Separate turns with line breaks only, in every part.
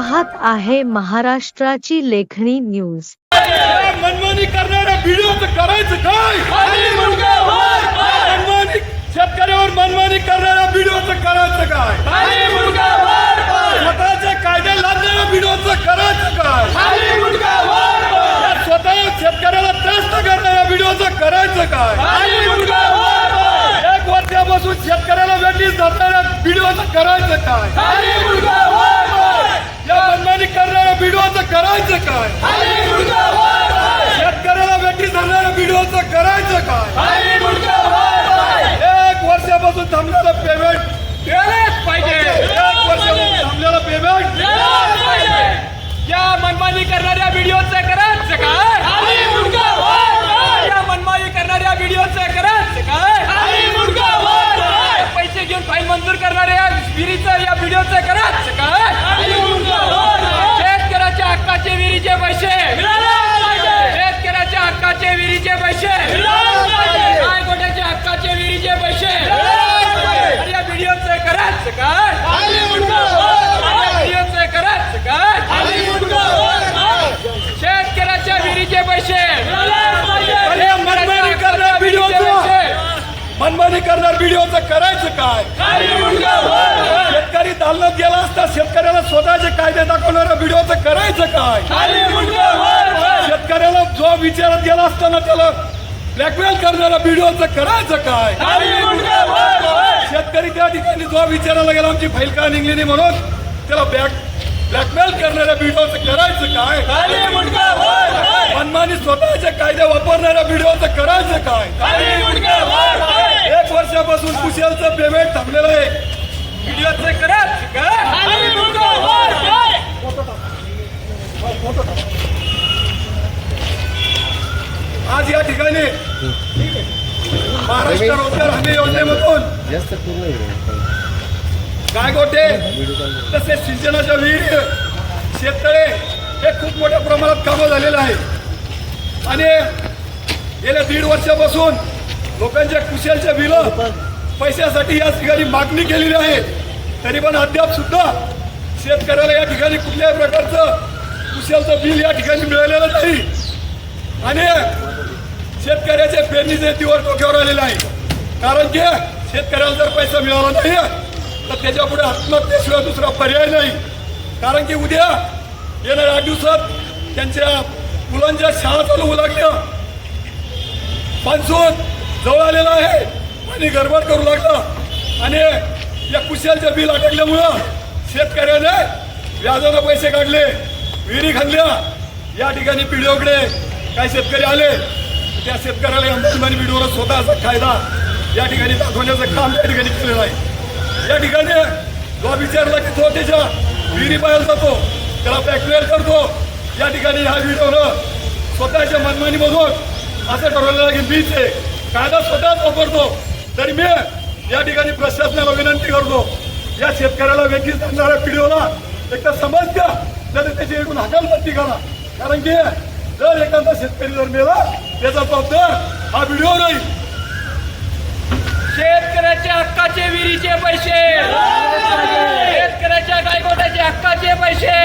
पाहत आहे महाराष्ट्राची लेखणी न्यूज.
मनमानी करणाऱ्या व्हिडिओचं करायचं काय? मनमानी शेतकऱ्यावर मनमानी करणाऱ्या व्हिडिओचं करायचं काय? स्वतःचे कायदे लादणाऱ्या व्हिडिओचं करायचं काय? स्वतः शेतकऱ्याला त्रस्त करणाऱ्या व्हिडिओचं करायचं काय? एक वर्षापासून शेतकऱ्याला वेटीस धरणाऱ्या व्हिडिओचं करायचं काय या मनमानी करणाऱ्या व्हिडिओचं करायचं काय? शेतकऱ्याला भेटी धरणाऱ्या व्हिडिओचं करायचं काय? एक वर्षापासून थांबलेलं पेमेंट
केलंच पाहिजे.
एक वर्षापासून थांबलेलं पेमेंट
या मनमानी करणाऱ्या व्हिडिओचं करायचं काय? या मनमानी करणाऱ्या व्हिडिओचं करायचं काय? पैसे घेऊन फाईल मंजूर करणाऱ्या विहिरीचं या व्हिडिओचं करायचं काय? व्हिडिओचं काय? शेतकऱ्याच्या विहिरीचे पैसे.
मनमानी मनमानी करणार व्हिडिओचं करायचं काय? शेतकरी दालनात गेला असता शेतकऱ्याला स्वतःचे कायदे दाखवणाऱ्या व्हिडिओचं करायचं काय? शेतकऱ्याला जो विचारात गेला असताना त्याला ब्लॅकमेल करणाऱ्या व्हिडिओचं करायचं काय? शेतकरी त्या ठिकाणी जो विचारायला गेला आमची फाईल का निघली नाही म्हणून त्याला बॅक ब्लॅकमेल करणाऱ्या व्हिडिओचं करायचं काय? मनमानी स्वतःचे कायदे वापरणाऱ्या व्हिडिओचं करायचं काय? एक वर्षापासून कुशलचं पेमेंट थांबलेलं आहे.
व्हिडिओचं करायचं काय
आज या ठिकाणी महाराष्ट्र रोजगार हमी योजनेमधून गायगोटे तसेच सिंचनाच्या विहिरी शेततळे हे खूप मोठ्या प्रमाणात कामं झालेलं आहे. आणि गेल्या दीड वर्षापासून लोकांच्या कुशलच्या बिलं पैशासाठी या ठिकाणी मागणी केलेली आहे. तरी पण अद्याप सुद्धा शेतकऱ्याला या ठिकाणी कुठल्याही प्रकारचं कुशलचं बिल या ठिकाणी मिळालेलं नाही. आणि शेतकऱ्याच्या पेरणीचे दिवस डोक्यावर आलेले आहे. कारण की शेतकऱ्याला जर पैसा मिळाला नाही तर त्याच्या पुढे आत्महत्येशिवाय दुसरा पर्याय नाही. कारण की उद्या येणाऱ्या आठ दिवसात त्यांच्या मुलांच्या शाळा चालू होऊ लागल्या. मान्सून जवळ आलेला आहे आणि गडबड करू लागला. आणि या कुशलच्या बिल अटकल्यामुळं शेतकऱ्याने व्याजानं पैसे काढले विहिरी खाल्ल्या या ठिकाणी पिढीकडे काही शेतकरी आले. त्या शेतकऱ्याला या मुसलमानी व्हिडिओला स्वतःचा फायदा या ठिकाणी दाखवण्याचं काम त्या ठिकाणी केलेलं आहे. या ठिकाणी जो विचारला की तो त्याच्या विहिरी बाहेर जातो त्याला ब्लॅकमेल करतो. या ठिकाणी ह्या व्हिडिओनं स्वतःच्या मनमानीमधून असं ठरवलेलं आहे की मीच आहे. कायदा स्वतःच वापरतो. तरी मी या ठिकाणी प्रशासनाला विनंती करतो. या शेतकऱ्याला व्यक्ती सांगणाऱ्या पिढीला एक तर समज द्या तर त्याची एकूण हकालपट्टी करा. कारण की जर एखादा शेतकरी जर मेला त्याचा जबाबदार हा व्हिडिओ नाही.
शेतकऱ्याच्या हक्काचे विहिरीचे पैसे. शेतकऱ्याच्या गायकोट्याचे हक्काचे पैसे.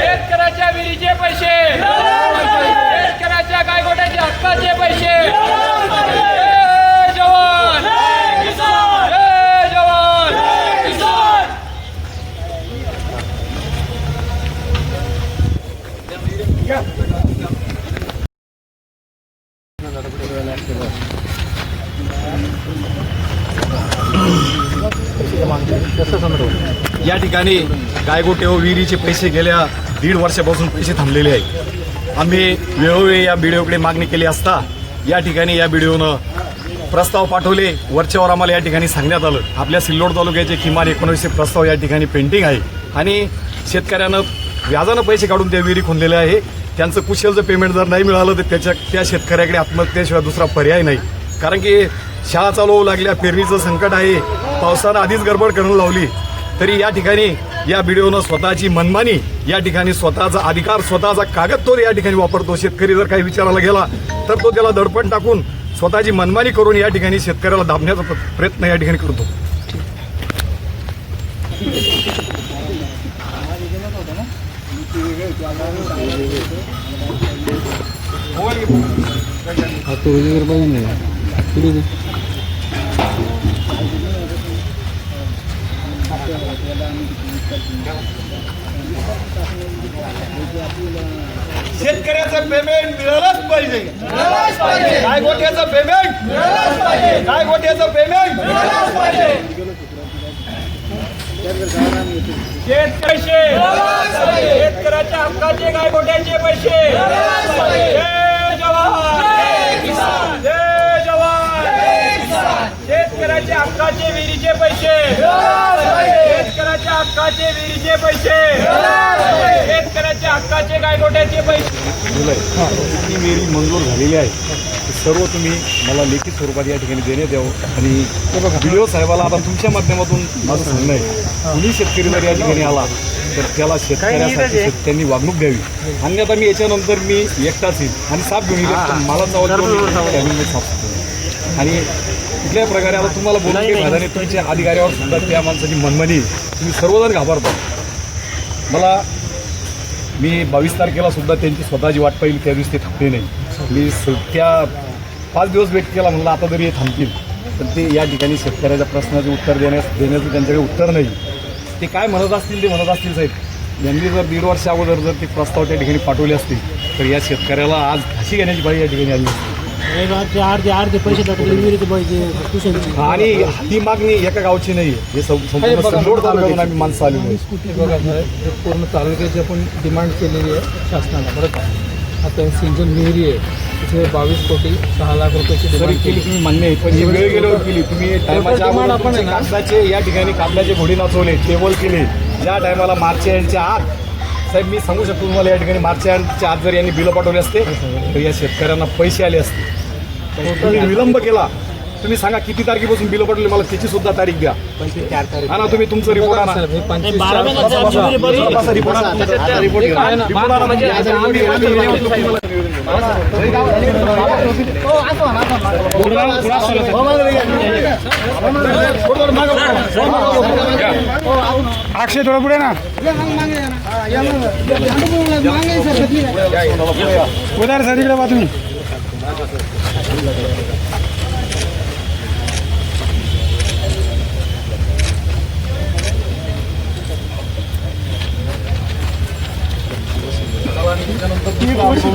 शेतकऱ्याच्या विहिरीचे पैसे.
या ठिकाणी गायगोटे व विहिरीचे पैसे गेल्या दीड वर्षापासून पैसे थांबलेले आहेत. आम्ही वेळोवेळी या बीडीओकडे मागणी केली असता या ठिकाणी या बीडीओनं प्रस्ताव पाठवले. वरच्यावर आम्हाला या ठिकाणी सांगण्यात आलं. आपल्या सिल्लोड तालुक्याचे किमान एकोणीसशे प्रस्ताव या ठिकाणी पेंटिंग आहे. आणि शेतकऱ्यानं व्याजानं पैसे काढून त्या विहिरी खोदलेल्या आहे. त्यांचं कुशलचं पेमेंट जर नाही मिळालं तर त्याच्या त्या शेतकऱ्याकडे आत्महत्येशिवाय दुसरा पर्याय नाही. कारण की शाळा चालू होऊ लागल्या पेरणीचं संकट आहे. पावसानं आधीच गडबड करणं लावली. तरी या ठिकाणी या व्हिडिओनं स्वतःची मनमानी या ठिकाणी स्वतःचा अधिकार स्वतःचा कागद तो या ठिकाणी वापरतो. शेतकरी जर काही विचारायला गेला तर तो त्याला दडपण टाकून स्वतःची मनमानी करून या ठिकाणी शेतकऱ्याला दाबण्याचा प्रयत्न या ठिकाणी करतो.
शेतकऱ्याचं पेमेंट मिळालंच पाहिजे. काय गोट्याचं पेमेंट काय गोट्याचं पेमेंट
शेत पैसे शेतकऱ्याच्या हक्काचे गायगोट्याचे पैसे. जय जवान. जय जवान. शेतकऱ्याच्या हक्काचे विहिरीचे पैसे. शेतकऱ्याच्या हक्काचे विहिरीचे पैसे. शेतकऱ्याच्या हक्काचे गायगोट्याचे पैसे.
ही विहिरी मंजूर झालेली आहे. सर्व तुम्ही मला लेखी स्वरूपात या ठिकाणी देण्यात यावं. आणि व्हिडिओ साहेबाला आता तुमच्या माध्यमातून माझं सांगणं आहे. कुणी शेतकरी जर या ठिकाणी आला तर त्याला शेतकऱ्यासाठी शेतकऱ्यांनी वागणूक द्यावी. अन्यथा मी याच्यानंतर मी एकटाच येईल आणि साफ घेऊन मला चावत मी साफ करेन. आणि कुठल्याही प्रकारे आता तुम्हाला बोलून काही फायदा नाही. तुमच्या अधिकाऱ्यावर सुद्धा त्या माणसाची मनमानी. तुम्ही सर्वजण घाबरता. मला मी बावीस तारखेला सुद्धा त्यांची स्वतःची वाट पाहिली त्या दिवशी ते थांबले नाही. मी त्या पाच दिवस वेट केला म्हणलं आता तरी हे थांबतील पण ते या ठिकाणी शेतकऱ्याच्या प्रश्नाचे उत्तर देण्यास देण्याचं त्यांच्याकडे उत्तर नाही. ते काय म्हणत असतील ते म्हणत असतील साहेब. यांनी जर दीड वर्ष अगोदर जर ते प्रस्ताव त्या ठिकाणी पाठवले असतील तर या शेतकऱ्याला आज फाशी घेण्याची बाई या ठिकाणी आली असती.
अर्धे अर्धे पैसे टाकले विहिरीचे पाहिजे
आणि ही मागणी एका गावची नाही आहे हे संपूर्ण तालुक्यातून आम्ही माणसं आलेलो आहे
हे बघा साहेब हे पूर्ण तालुक्याची आपण डिमांड केलेली आहे शासनाला. बरं का? आता सिंचन विहिरी आहे. तिथे बावीस कोटी सहा लाख रुपयाची डिमांड
केली तुम्ही मान्य आहे. पण ही वेळ गेल्यावर केली. तुम्ही टायमाच्या
आपण आहे
तुमचे
ना.
कागदाचे या ठिकाणी कागदाचे घोडी नाचवले टेबल केले. ज्या टायमाला मार्च यांच्या आत साहेब मी सांगू शकतो तुम्हाला या ठिकाणी मार्च यांच्या आत जर यांनी बिलं पाठवले असते तर या शेतकऱ्यांना पैसे आले असते. तुम्ही विलंब केला तुम्ही सांगा किती तारखेपासून बिलं पाठवले मला त्याची सुद्धा तारीख द्या आणा तुम्ही तुमचं रिपोर्ट आणा
हे
रिपोर्ट आणा. म्हणजे
थोडं पुढे ना उदार सर इकडे बा तुम्ही
त्यामुळे जो